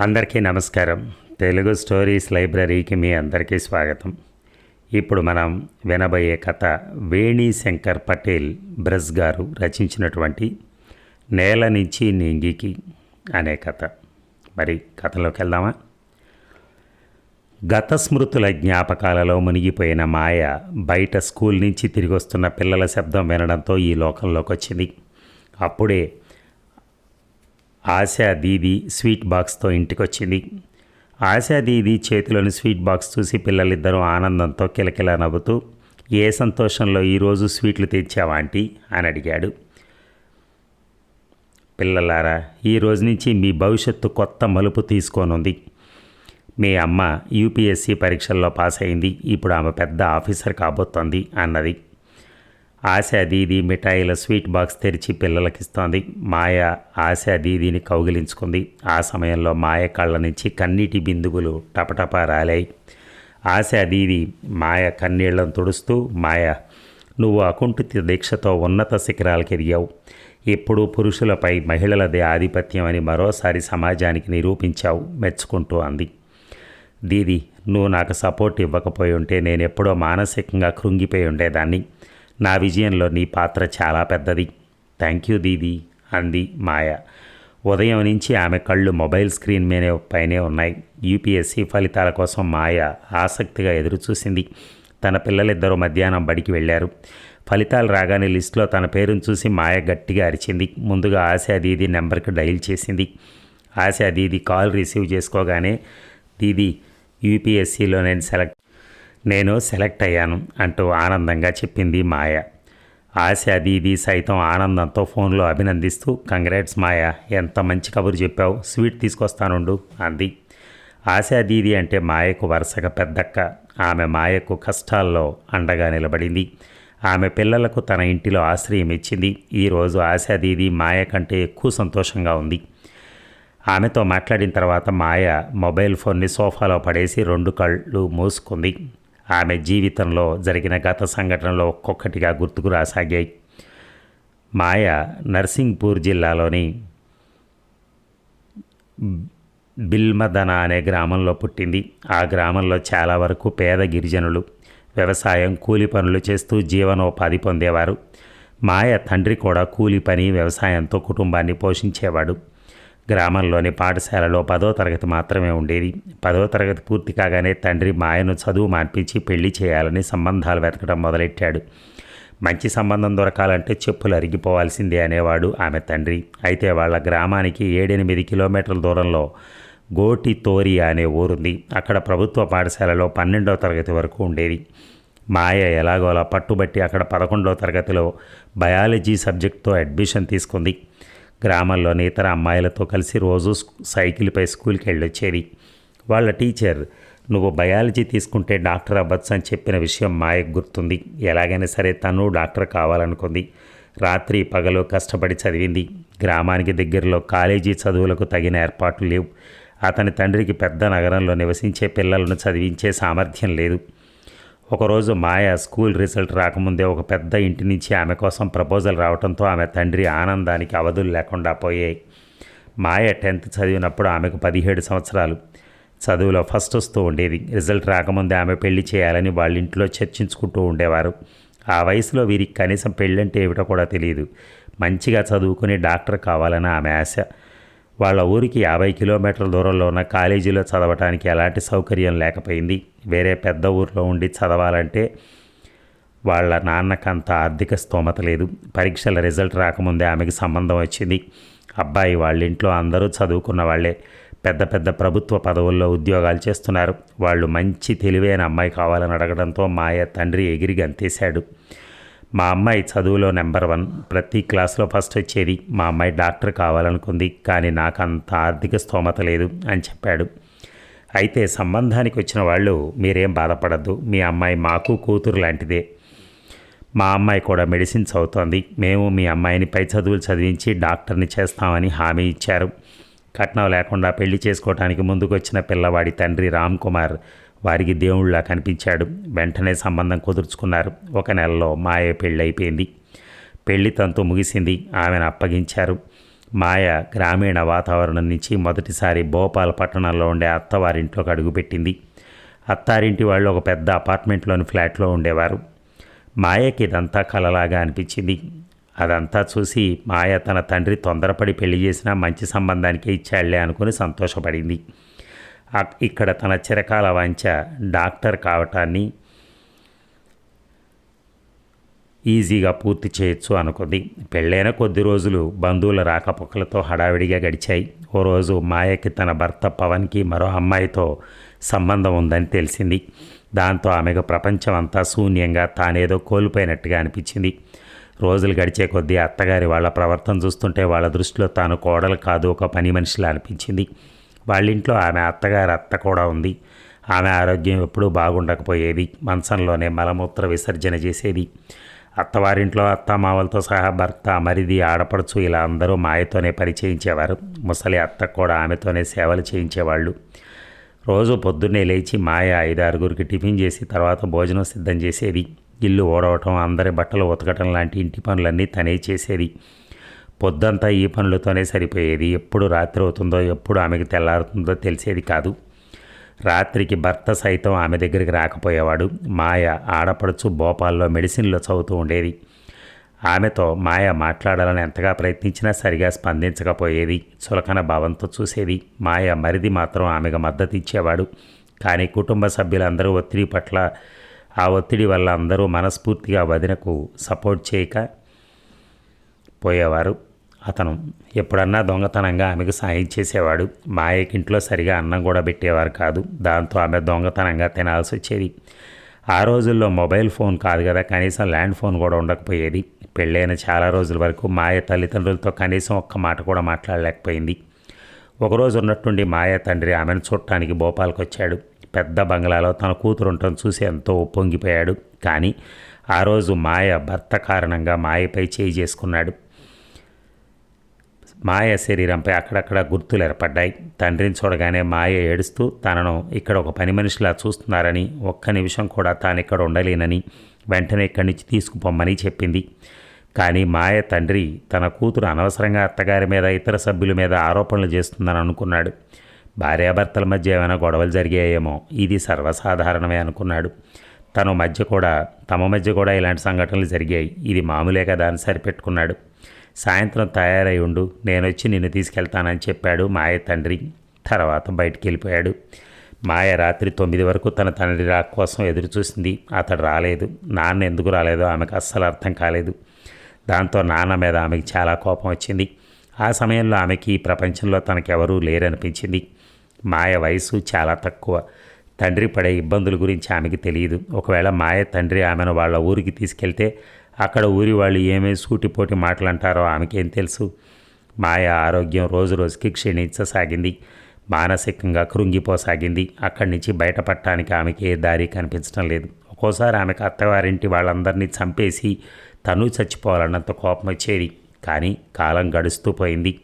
అందరికీ నమస్కారం. తెలుగు స్టోరీస్ లైబ్రరీకి మీ అందరికీ స్వాగతం. ఇప్పుడు మనం వినబోయే కథ వేణి శంకర్ పటేల్ బ్రస్ గారు రచించినటువంటి నేల నుంచి నింగికి అనే కథ. మరి కథలోకి వెళ్దామా? గత స్మృతుల జ్ఞాపకాలలో మునిగిపోయిన మాయ బయట స్కూల్ నుంచి తిరిగి వస్తున్న పిల్లల శబ్దం వినడంతో ఈ లోకంలోకి వచ్చింది అప్పుడే ఆశా దీది స్వీట్ బాక్స్తో ఇంటికొచ్చింది. ఆశా దీది చేతిలోని స్వీట్ బాక్స్ చూసి పిల్లలిద్దరూ ఆనందంతో కిలకిలా నవ్వుతూ ఏ సంతోషంలో ఈరోజు స్వీట్లు తెచ్చావా ఆంటీ? అని అడిగాడు. పిల్లలారా ఈ రోజు నుంచి మీ భవిష్యత్తు కొత్త మలుపు తీసుకోనుంది. మీ అమ్మ యూపీఎస్సీ పరీక్షల్లో పాస్ అయింది ఇప్పుడు ఆమె పెద్ద ఆఫీసర్ కాబోతోంది అన్నది. ఆశా దీది మిఠాయిల స్వీట్ బాక్స్ తెరిచి పిల్లలకిస్తోంది. మాయ ఆశా దీదీని కౌగిలించుకుంది. ఆ సమయంలో మాయ కళ్ళ నుంచి కన్నీటి బిందువులు టపటపా రాలాయి. ఆశా దీది మాయ కన్నీళ్ళను తుడుస్తూ మాయ నువ్వు అకుంఠిత దీక్షతో ఉన్నత శిఖరాలకు ఎదిగావు. ఎప్పుడూ పురుషులపై మహిళలదే ఆధిపత్యం అని మరోసారి సమాజానికి నిరూపించావు మెచ్చుకుంటూ అంది. దీది నువ్వు నాకు సపోర్ట్ ఇవ్వకపోయి ఉంటే నేను ఎప్పుడో మానసికంగా కృంగిపోయి ఉండేదాన్ని. నా విజయంలో నీ పాత్ర చాలా పెద్దది. థ్యాంక్ యూ దీదీ అంది మాయ. ఉదయం నుంచి ఆమె కళ్ళు మొబైల్ స్క్రీన్ మీదే పైనే ఉన్నాయి. యూపీఎస్సీ ఫలితాల కోసం మాయ ఆసక్తిగా ఎదురుచూసింది. తన పిల్లలిద్దరూ మధ్యాహ్నం బడికి వెళ్ళారు. ఫలితాలు రాగానే లిస్టులో తన పేరును చూసి మాయ గట్టిగా అరిచింది. ముందుగా ఆశా దీది నెంబర్కి డైల్ చేసింది. ఆశా దీది కాల్ రిసీవ్ చేసుకోగానే దీది యూపీఎస్సీలో నేను సెలెక్ట్ నేను సెలెక్ట్ అయ్యాను అంటూ ఆనందంగా చెప్పింది మాయ. ఆశ దీది సైతం ఆనందంతో ఫోన్లో అభినందిస్తూ కంగ్రాట్స్ మాయ ఎంత మంచి కబురు చెప్పావు స్వీట్ తీసుకొస్తానుండు అంది. ఆశా దీది అంటే మాయకు వరుసగా పెద్దక్క. ఆమె మాయకు కష్టాల్లో అండగా నిలబడింది. ఆమె పిల్లలకు తన ఇంటిలో ఆశ్రయం ఇచ్చింది. ఈరోజు ఆశా దీది మాయ కంటే ఎక్కువ సంతోషంగా ఉంది. ఆమెతో మాట్లాడిన తర్వాత మాయ మొబైల్ ఫోన్ని సోఫాలో పడేసి రెండు కళ్ళు మూసుకుంది. ఆమె జీవితంలో జరిగిన గత సంఘటనలు ఒక్కొక్కటిగా గుర్తుకు రాసాగాయి. మాయ నర్సింగ్పూర్ జిల్లాలోని బిల్మదన అనే గ్రామంలో పుట్టింది. ఆ గ్రామంలో చాలా వరకు పేద గిరిజనులు వ్యవసాయం కూలి పనులు చేస్తూ జీవనోపాధి పొందేవారు. మాయ తండ్రి కూడా కూలి పని వ్యవసాయంతో కుటుంబాన్ని పోషించేవాడు. గ్రామంలోని పాఠశాలలో పదో తరగతి మాత్రమే ఉండేది. పదో తరగతి పూర్తి కాగానే తండ్రి మాయను చదువు మాన్పించి పెళ్ళి చేయాలని సంబంధాలు వెతకడం మొదలెట్టాడు. మంచి సంబంధం దొరకాలంటే చెప్పులు అరిగిపోవాల్సిందే అనేవాడు ఆమె తండ్రి. అయితే వాళ్ళ గ్రామానికి ఏడెనిమిది కిలోమీటర్ల దూరంలో గోటి తోరి అనే ఊరుంది. అక్కడ ప్రభుత్వ పాఠశాలలో పన్నెండవ తరగతి వరకు ఉండేది. మాయ ఎలాగోలా పట్టుబట్టి అక్కడ పదకొండవ తరగతిలో బయాలజీ సబ్జెక్టుతో అడ్మిషన్ తీసుకుంది. గ్రామంలోని ఇతర అమ్మాయిలతో కలిసి రోజు సైకిల్పై స్కూల్కి వెళ్ళొచ్చేది వాళ్ళ టీచర్ నువ్వు బయాలజీ తీసుకుంటే డాక్టర్ అవ్వచ్చు అని చెప్పిన విషయం మాయకు గుర్తుంది. ఎలాగైనా సరే తను డాక్టర్ కావాలనుకుంది. రాత్రి పగలు కష్టపడి చదివింది. గ్రామానికి దగ్గరలో కాలేజీ చదువులకు తగిన ఏర్పాట్లు లేవు. అతని తండ్రికి పెద్ద నగరంలో నివసించే పిల్లలను చదివించే సామర్థ్యం లేదు. ఒకరోజు మాయ స్కూల్ రిజల్ట్ రాకముందే ఒక పెద్ద ఇంటి నుంచి ఆమె కోసం ప్రపోజల్ రావడంతో ఆమె తండ్రి ఆనందానికి అవధులు లేకుండా పోయాయి. మాయ టెన్త్ చదివినప్పుడు ఆమెకు పదిహేడు సంవత్సరాలు. చదువులో ఫస్ట్ వస్తూ ఉండేది. రిజల్ట్ రాకముందే ఆమె పెళ్ళి చేయాలని వాళ్ళ ఇంట్లో చర్చించుకుంటూ ఉండేవారు. ఆ వయసులో వీరికి కనీసం పెళ్ళంటే ఏమిటో కూడా తెలియదు మంచిగా చదువుకుని డాక్టర్ కావాలని ఆమె ఆశ. వాళ్ళ ఊరికి యాభై కిలోమీటర్ల దూరంలో ఉన్న కాలేజీలో చదవటానికి ఎలాంటి సౌకర్యం లేకపోయింది. వేరే పెద్ద ఊర్లో ఉండి చదవాలంటే వాళ్ళ నాన్నకంత ఆర్థిక స్తోమత లేదు. పరీక్షల రిజల్ట్ రాకముందే ఆమెకు సంబంధం వచ్చింది. అబ్బాయి వాళ్ళ ఇంట్లో అందరూ చదువుకున్న వాళ్ళే. పెద్ద పెద్ద ప్రభుత్వ పదవుల్లో ఉద్యోగాలు చేస్తున్నారు. వాళ్ళు మంచి తెలివైన అమ్మాయి కావాలని అడగడంతో మాయ తండ్రి ఎగిరి గంతేశాడు. మా అమ్మాయి చదువులో నెంబర్ వన్. ప్రతి క్లాస్లో ఫస్ట్ వచ్చేది మా అమ్మాయి డాక్టర్ కావాలనుకుంది కానీ నాకు అంత ఆర్థిక స్తోమత లేదు అని చెప్పాడు. అయితే సంబంధానికి వచ్చిన వాళ్ళు మీరేం బాధపడద్దు మీ అమ్మాయి మాకు కూతురు లాంటిదే. మా అమ్మాయి కూడా మెడిసిన్ చదువుతోంది మేము మీ అమ్మాయిని పై చదువులు చదివించి డాక్టర్ని చేస్తామని హామీ ఇచ్చారు. కట్నం లేకుండా పెళ్ళి చేసుకోవడానికి ముందుకొచ్చిన పిల్లవాడి తండ్రి రామ్ కుమార్ వారికి దేవుళ్ళ కనిపించాడు. వెంటనే సంబంధం కుదుర్చుకున్నారు. ఒక నెలలో మాయ పెళ్ళి అయిపోయింది పెళ్ళి తంతు ముగిసింది. ఆమెను అప్పగించారు. మాయ గ్రామీణ వాతావరణం నుంచి మొదటిసారి భోపాల్ పట్టణంలో ఉండే అత్తవారింట్లోకి అడుగుపెట్టింది. అత్తారింటి వాళ్ళు ఒక పెద్ద అపార్ట్మెంట్లోని ఫ్లాట్లో ఉండేవారు. మాయకి ఇదంతా కలలాగా అనిపించింది. అదంతా చూసి మాయ తన తండ్రి తొందరపడి పెళ్ళి చేసినా మంచి సంబంధానికే ఇచ్చాళ్ళే అనుకుని సంతోషపడింది. ఇక్కడ తన చిరకాల వంచ డాక్టర్ కావటాన్ని ఈజీగా పూర్తి చేయొచ్చు అనుకుంది. పెళ్ళైన కొద్ది రోజులు బంధువుల రాకపోకలతో హడావిడిగా గడిచాయి. ఓ రోజు మాయకి తన భర్త పవన్కి మరో అమ్మాయితో సంబంధం ఉందని తెలిసింది. దాంతో ఆమెకు ప్రపంచం అంతా శూన్యంగా తానేదో కోల్పోయినట్టుగా అనిపించింది. రోజులు గడిచే కొద్దీ అత్తగారి వాళ్ళ ప్రవర్తన చూస్తుంటే వాళ్ళ దృష్టిలో తాను కోడలు కాదు ఒక పని మనిషిలా అనిపించింది. వాళ్ళింట్లో ఆమె అత్తగారి అత్త కూడా ఉంది. ఆమె ఆరోగ్యం ఎప్పుడూ బాగుండకపోయేది. మంచంలోనే మలమూత్ర విసర్జన చేసేది. అత్తవారింట్లో అత్తమావలతో సహా భర్త మరిది ఆడపడుచు ఇలా అందరూ మాయతోనే పరిచయించేవారు. ముసలి అత్త కూడా ఆమెతోనే సేవలు చేయించేవాళ్ళు. రోజు పొద్దున్నే లేచి మాయ ఐదారుగురికి టిఫిన్ చేసి తర్వాత భోజనం సిద్ధం చేసేది. ఇల్లు ఓడవటం అందరి బట్టలు ఉతకటం లాంటి ఇంటి పనులన్నీ తనే చేసేది. పొద్దంతా ఈ పనులతోనే సరిపోయేది. ఎప్పుడు రాత్రి అవుతుందో ఎప్పుడు ఆమెకి తెల్లారుతుందో తెలిసేది కాదు. రాత్రికి భర్త సైతం ఆమె దగ్గరికి రాకపోయేవాడు. మాయ ఆడపడుచు భోపాల్లో మెడిసిన్లో చదువుతూ ఉండేది. ఆమెతో మాయ మాట్లాడాలని ఎంతగా ప్రయత్నించినా సరిగా స్పందించకపోయేది. చులకన భావంతో చూసేది. మాయ మరిది మాత్రం ఆమెకు మద్దతు ఇచ్చేవాడు. కానీ కుటుంబ సభ్యులందరూ ఒత్తిడి పట్ల ఆ ఒత్తిడి వల్ల అందరూ మనస్ఫూర్తిగా వదినకు సపోర్ట్ చేయక పోయేవారు. అతను ఎప్పుడన్నా దొంగతనంగా ఆమెకు సాయం చేసేవాడు. మాయకింట్లో సరిగా అన్నం కూడా పెట్టేవారు కాదు. దాంతో ఆమె దొంగతనంగా తినాల్సి వచ్చేది. ఆ రోజుల్లో మొబైల్ ఫోన్ కాదు కదా కనీసం ల్యాండ్ ఫోన్ కూడా ఉండకపోయేది. పెళ్ళైన చాలా రోజుల వరకు మాయ తల్లిదండ్రులతో కనీసం ఒక్క మాట కూడా మాట్లాడలేకపోయింది. ఒకరోజు ఉన్నట్టుండి మాయ తండ్రి ఆమెను చూడటానికి భోపాల్కి వచ్చాడు. పెద్ద బంగ్లాలో తన కూతురు ఉండటం చూసి ఎంతో ఉప్పొంగిపోయాడు. కానీ ఆ రోజు మాయ భర్త కారణంగా మాయపై చేయి చేసుకున్నాడు. మాయ శరీరంపై అక్కడక్కడ గుర్తులు ఏర్పడ్డాయి. తండ్రిని చూడగానే మాయ ఏడుస్తూ తనను ఇక్కడ ఒక పని మనిషిలా చూస్తున్నారని ఒక్క నిమిషం కూడా తాను ఇక్కడ ఉండలేనని వెంటనే ఇక్కడి నుంచి తీసుకుపోమ్మని చెప్పింది. కానీ మాయ తండ్రి తన కూతురు అనవసరంగా అత్తగారి మీద ఇతర సభ్యుల మీద ఆరోపణలు చేస్తుందని అనుకున్నాడు. భార్యాభర్తల మధ్య ఏమైనా గొడవలు జరిగాయేమో ఇది సర్వసాధారణమే అనుకున్నాడు. తన మధ్య కూడా తమ మధ్య కూడా ఇలాంటి సంఘటనలు జరిగాయి. ఇది మామూలే కదా అని సరిపెట్టుకున్నాడు. సాయంత్రం తయారై ఉండు నేను వచ్చి నిన్ను తీసుకెళ్తానని చెప్పాడు మాయ తండ్రి. తర్వాత బయటికి వెళ్ళిపోయాడు మాయ రాత్రి తొమ్మిది వరకు తన తండ్రి రా కోసం ఎదురు చూసింది అతడు రాలేదు. నాన్న ఎందుకు రాలేదో ఆమెకు అస్సలు అర్థం కాలేదు. దాంతో నాన్న మీద ఆమెకి చాలా కోపం వచ్చింది. ఆ సమయంలో ఆమెకి ఈ ప్రపంచంలో తనకెవరూ లేరనిపించింది. మాయ వయసు చాలా తక్కువ. తండ్రి పడే ఇబ్బందుల గురించి ఆమెకి తెలియదు. ఒకవేళ మాయ తండ్రి ఆమెను వాళ్ళ ఊరికి తీసుకెళ్తే అక్కడ ఊరి వాళ్ళు ఏమీ సూటిపోటి మాటలంటారో ఆమెకేం తెలుసు? మాయ ఆరోగ్యం రోజు రోజుకి క్షీణించసాగింది. మానసికంగా కృంగిపోసాగింది. అక్కడి నుంచి బయటపడటానికి ఆమెకి ఏ దారి కనిపించడం లేదు. ఒక్కోసారి ఆమెకు అత్తవారింటి వాళ్ళందరినీ చంపేసి తను చచ్చిపోవాలన్నంత కోపం వచ్చేది కానీ కాలం గడుస్తూ పోయింది.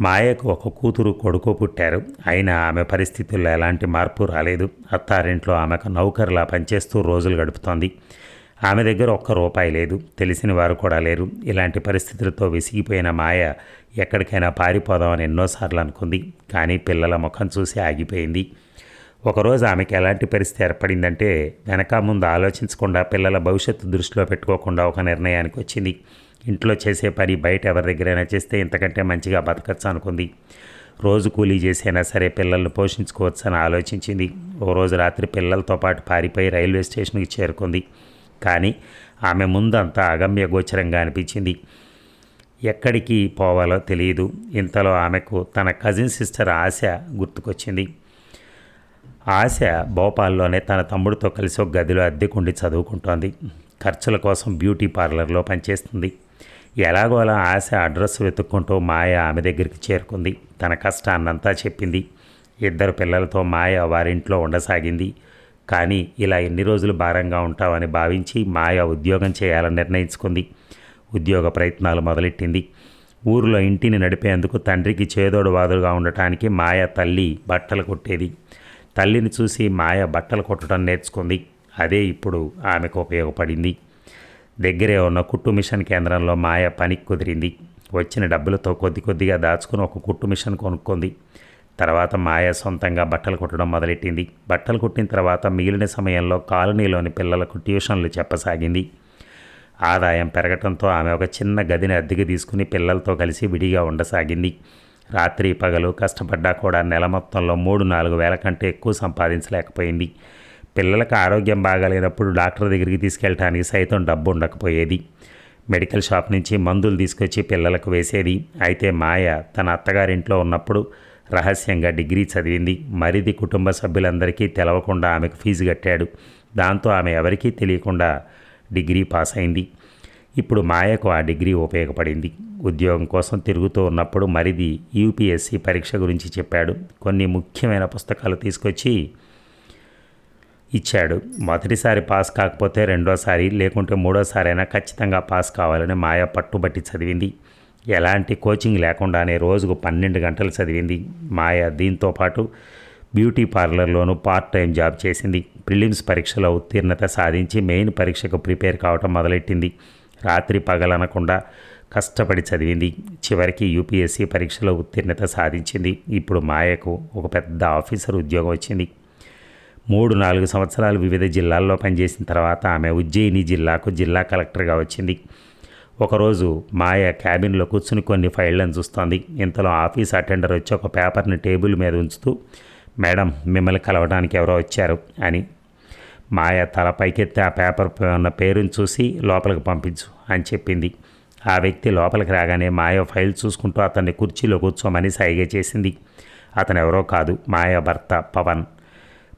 మాయకు ఒక కూతురు కొడుకు పుట్టారు. అయినా ఆమె పరిస్థితుల్లో ఎలాంటి మార్పు రాలేదు. అత్తారింట్లో ఆమెకు నౌకర్లా పనిచేస్తూ రోజులు గడుపుతోంది. ఆమె దగ్గర ఒక్క రూపాయి లేదు. తెలిసిన వారు కూడా లేరు. ఇలాంటి పరిస్థితులతో విసిగిపోయిన మాయ ఎక్కడికైనా పారిపోదామని ఎన్నోసార్లు అనుకుంది. కానీ పిల్లల ముఖం చూసి ఆగిపోయింది. ఒకరోజు ఆమెకి ఎలాంటి పరిస్థితి ఏర్పడిందంటే వెనక ముందు ఆలోచించకుండా పిల్లల భవిష్యత్తు దృష్టిలో పెట్టుకోకుండా ఒక నిర్ణయానికి వచ్చింది. ఇంట్లో చేసే పని బయట ఎవరి దగ్గరైనా చేస్తే ఇంతకంటే మంచిగా బతకచ్చు అనుకుంది. రోజు కూలీ చేసైనా సరే పిల్లల్ని పోషించుకోవచ్చని ఆలోచించింది. ఓ రోజు రాత్రి పిల్లలతో పాటు పారిపోయి రైల్వే స్టేషన్కి చేరుకుంది. కానీ ఆమె ముందంతా అగమ్యగోచరంగా అనిపించింది. ఎక్కడికి పోవాలో తెలియదు. ఇంతలో ఆమెకు తన కజిన్ సిస్టర్ ఆశ గుర్తుకొచ్చింది. ఆశ భోపాల్లోనే తన తమ్ముడితో కలిసి ఒక గదిలో అద్దెకుండి చదువుకుంటోంది. ఖర్చుల కోసం బ్యూటీ పార్లర్లో పనిచేస్తుంది. ఎలాగో అలా ఆశ అడ్రస్ వెతుక్కుంటూ మాయ ఆమె దగ్గరికి చేరుకుంది. తన కష్టాన్నంతా చెప్పింది. ఇద్దరు పిల్లలతో మాయ వారింట్లో ఉండసాగింది. కానీ ఇలా ఎన్ని రోజులు భారంగా ఉంటావని భావించి మాయ ఉద్యోగం చేయాలని నిర్ణయించుకుంది. ఉద్యోగ ప్రయత్నాలు మొదలెట్టింది. ఊరిలో ఇంటిని నడిపేందుకు తండ్రికి చేదోడు వాదుడుగా ఉండటానికి మాయ తల్లి బట్టలు కొట్టేది. తల్లిని చూసి మాయ బట్టలు కొట్టడం నేర్చుకుంది. అదే ఇప్పుడు ఆమెకు ఉపయోగపడింది. దగ్గరే ఉన్న కుట్టు మిషన్ కేంద్రంలో మాయ పనికి కుదిరింది. వచ్చిన డబ్బులతో కొద్ది కొద్దిగా దాచుకుని ఒక కుట్టు మిషన్ కొనుక్కుంది. తర్వాత మాయ సొంతంగా బట్టలు కుట్టడం మొదలెట్టింది. బట్టలు కుట్టిన తర్వాత మిగిలిన సమయంలో కాలనీలోని పిల్లలకు ట్యూషన్లు చెప్పసాగింది. ఆదాయం పెరగటంతో ఆమె ఒక చిన్న గదిని అద్దెకి తీసుకుని పిల్లలతో కలిసి విడిగా ఉండసాగింది. రాత్రి పగలు కష్టపడ్డా కూడా నెల మొత్తంలో మూడు నాలుగు వేల కంటే ఎక్కువ సంపాదించలేకపోయింది. పిల్లలకు ఆరోగ్యం బాగాలేనప్పుడు డాక్టర్ దగ్గరికి తీసుకెళ్ళటానికి సైతం డబ్బు ఉండకపోయేది. మెడికల్ షాప్ నుంచి మందులు తీసుకొచ్చి పిల్లలకు వేసేది. అయితే మాయ తన అత్తగారింట్లో ఉన్నప్పుడు రహస్యంగా డిగ్రీ చదివింది. మరిది కుటుంబ సభ్యులందరికీ తెలవకుండా ఆమెకు ఫీజు కట్టాడు. దాంతో ఆమె ఎవరికీ తెలియకుండా డిగ్రీ పాస్ అయింది. ఇప్పుడు మాయకు ఆ డిగ్రీ ఉపయోగపడింది. ఉద్యోగం కోసం తిరుగుతూ ఉన్నప్పుడు మరిది యూపీఎస్సీ పరీక్ష గురించి చెప్పాడు. కొన్ని ముఖ్యమైన పుస్తకాలు తీసుకొచ్చి ఇచ్చాడు. మొదటిసారి పాస్ కాకపోతే రెండోసారి లేకుంటే మూడోసారైనా ఖచ్చితంగా పాస్ కావాలని మాయ పట్టుబట్టి చదివింది. ఎలాంటి కోచింగ్ లేకుండానే రోజుకు పన్నెండు గంటలు చదివింది మాయ. దీంతో పాటు బ్యూటీ పార్లర్లోనూ పార్ట్ టైం జాబ్ చేసింది. ప్రిలిమ్స్ పరీక్షలో ఉత్తీర్ణత సాధించి మెయిన్ పరీక్షకు ప్రిపేర్ కావటం మొదలెట్టింది. రాత్రి పగలనకుండా కష్టపడి చదివింది. చివరికి యూపీఎస్సీ పరీక్షలో ఉత్తీర్ణత సాధించింది. ఇప్పుడు మాయకు ఒక పెద్ద ఆఫీసర్ ఉద్యోగం వచ్చింది. మూడు నాలుగు సంవత్సరాలు వివిధ జిల్లాల్లో పనిచేసిన తర్వాత ఆమె ఉజ్జయిని జిల్లాకు జిల్లా కలెక్టర్గా వచ్చింది. ఒకరోజు మాయ క్యాబిన్లో కూర్చుని కొన్ని ఫైళ్ళను చూస్తోంది. ఇంతలో ఆఫీస్ అటెండర్ వచ్చి ఒక పేపర్ని టేబుల్ మీద ఉంచుతూ మేడం మిమ్మల్ని కలవడానికి ఎవరో వచ్చారు అని. మాయ తల పైకెత్తి ఆ పేపర్ ఉన్న పేరుని చూసి లోపలికి పంపించు అని చెప్పింది. ఆ వ్యక్తి లోపలికి రాగానే మాయ ఫైల్ చూసుకుంటూ అతన్ని కుర్చీలో కూర్చోమని సైగ చేసింది. అతను ఎవరో కాదు మాయ భర్త పవన్.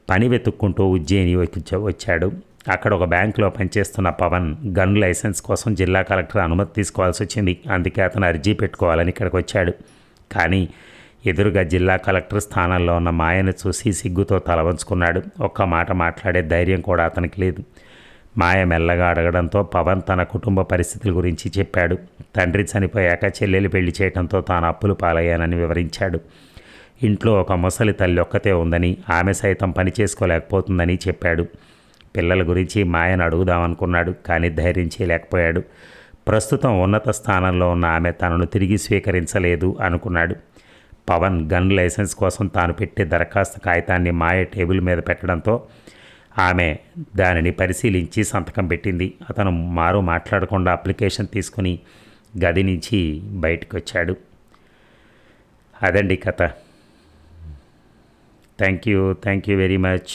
పని వెతుక్కుంటూ ఉజ్జయిని వచ్చి- వచ్చాడు. అక్కడ ఒక బ్యాంకులో పనిచేస్తున్న పవన్ గన్ లైసెన్స్ కోసం జిల్లా కలెక్టర్ అనుమతి తీసుకోవాల్సి వచ్చింది. అందుకే అతను అర్జీ పెట్టుకోవాలని ఇక్కడికి వచ్చాడు. కానీ ఎదురుగా జిల్లా కలెక్టర్ స్థానంలో ఉన్న మాయను చూసి సిగ్గుతో తలవంచుకున్నాడు ఒక్క మాట మాట్లాడే ధైర్యం కూడా అతనికి లేదు. మాయ మెల్లగా అడగడంతో పవన్ తన కుటుంబ పరిస్థితుల గురించి చెప్పాడు. తండ్రి చనిపోయాక చెల్లెలు పెళ్ళి చేయడంతో తాను అప్పులు పాలయ్యానని వివరించాడు. ఇంట్లో ఒక ముసలి తల్లి ఒక్కతే ఉందని ఆమె సైతం పని చేసుకోలేకపోతుందని చెప్పాడు. పిల్లల గురించి మాయను అడుగుదామనుకున్నాడు కానీ ధైర్యం చేయలేకపోయాడు. ప్రస్తుతం ఉన్నత స్థానంలో ఉన్న ఆమె తనను తిరిగి స్వీకరించలేదు అనుకున్నాడు. పవన్ గన్ లైసెన్స్ కోసం తాను పెట్టే దరఖాస్తు కాగితాన్ని మాయ టేబుల్ మీద పెట్టడంతో ఆమె దానిని పరిశీలించి సంతకం పెట్టింది. అతను మారు మాట్లాడకుండా అప్లికేషన్ తీసుకుని గది నుంచి బయటకు వచ్చాడు అదండి కథ. Thank you thank you very much.